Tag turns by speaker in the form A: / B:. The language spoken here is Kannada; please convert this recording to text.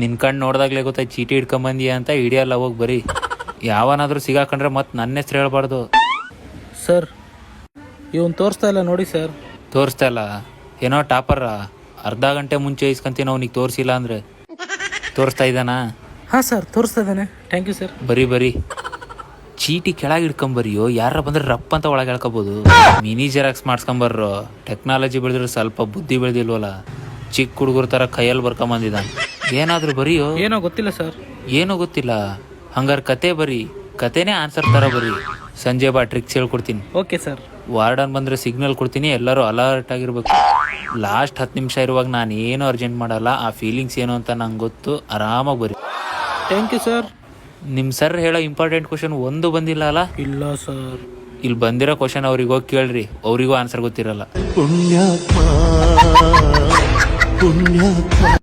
A: ನಿನ್ ಕಣ್ ನೋಡ್ದಾಗ್ಲೇ ಗೊತ್ತಾಯ್ತು ಚೀಟಿ ಹಿಡ್ಕೊಂಬಂದಿ ಅಂತ ಹಿಡಿಯಲ್ಲ ಹೋಗಿ ಬರೀ. ಯಾವನಾದ್ರೂ ಸಿಗಾಕೊಂಡ್ರೆ ಮತ್ತೆ ನನ್ನ ಹೆಸ್ರು ಹೇಳ್ಬಾರ್ದು.
B: ಸರ್ ಇವನ್ ತೋರಿಸ್ತಾ ಇಲ್ಲ ನೋಡಿ ಸರ್.
A: ತೋರಿಸ್ತಾ ಇಲ್ಲ? ಏನೋ ಟಾಪರ ಅರ್ಧ ಗಂಟೆ ಮುಂಚೆ ಇಸ್ಕೊಂತೀನಿ ಅವ್ನಿಗೆ ತೋರಿಸಿಲ್ಲ ಅಂದ್ರೆ. ತೋರಿಸ್ತಾ ಇದ್ದಾನಾ?
B: ಹಾಂ ಸರ್ ತೋರಿಸ್ತಾ ಇದ್ದಾನೆ. ಥ್ಯಾಂಕ್ ಯು ಸರ್
A: ಬರಿ ಬರಿ. ಚೀಟಿ ಕೆಳಗೆ ಹಿಡ್ಕೊಂಬರಿಯೋ ಯಾರ ಬಂದ್ರೆ ರಪ್ ಅಂತ ಒಳಗೆ ಹೇಳ್ಕೊಬೋದು. ಮಿನಿ ಜೆರಾಕ್ಸ್ ಮಾಡ್ಸ್ಕೊಂಬರ್ರೋ ಟೆಕ್ನಾಲಜಿ ಬೆಳೆದ್ರೆ ಸ್ವಲ್ಪ ಬುದ್ಧಿ ಬೆಳೆದಿಲ್ವಲ್ಲ? ಚಿಕ್ಕ ಹುಡುಗರ ಥರ ಕೈಯಲ್ಲಿ ಬರ್ಕೊಂಬಂದಿದ್ದಾನೆ. ಏನಾದರೂ ಬರೀಯೋ?
B: ಏನೋ ಗೊತ್ತಿಲ್ಲ ಸರ್.
A: ಏನೂ ಗೊತ್ತಿಲ್ಲ. ಹಂಗಾರೆ ಕತೆ ಬರೀ. ಕತೆನೇ ಆನ್ಸರ್ ಥರ ಬರೀ. ಸಂಜೆ ಬಾ ಟ್ರಿಕ್ಸ್ ಹೇಳ್ಕೊಡ್ತೀನಿ.
B: Okay sir.
A: ವಾರ್ಡನ್ ಬಂದರೆ ಸಿಗ್ನಲ್ ಕೊಡ್ತೀನಿ ಎಲ್ಲರೂ ಅಲರ್ಟ್ ಆಗಿರ್ಬೇಕು. ಲಾಸ್ಟ್ ಹತ್ತು ನಿಮಿಷ ಇರುವಾಗ ನಾನು ಏನು ಅರ್ಜೆಂಟ್ ಮಾಡಲ್ಲ ಆ ಫೀಲಿಂಗ್ಸ್ ಏನು ಅಂತ ನಂಗೆ ಗೊತ್ತು. ಆರಾಮಾಗಿ ಬರೀ.
B: ಥ್ಯಾಂಕ್ ಯು ಸರ್
A: ನಿಮ್ಮ ಸರ್ ಹೇಳೋ ಇಂಪಾರ್ಟೆಂಟ್ ಕ್ವಶನ್ ಒಂದು ಬಂದಿಲ್ಲ ಅಲ್ಲ?
B: ಇಲ್ಲ ಸರ್
A: ಇಲ್ಲಿ ಬಂದಿರೋ ಕ್ವಶನ್ ಅವ್ರಿಗೆ ಹೋಗಿ ಕೇಳ್ರಿ. ಅವರಿಗೂ ಆನ್ಸರ್ ಗೊತ್ತಿರಲ್ಲ.
C: ಪುಣ್ಯಾತ್ಮ. ಪುಣ್ಯಾತ್ಮ.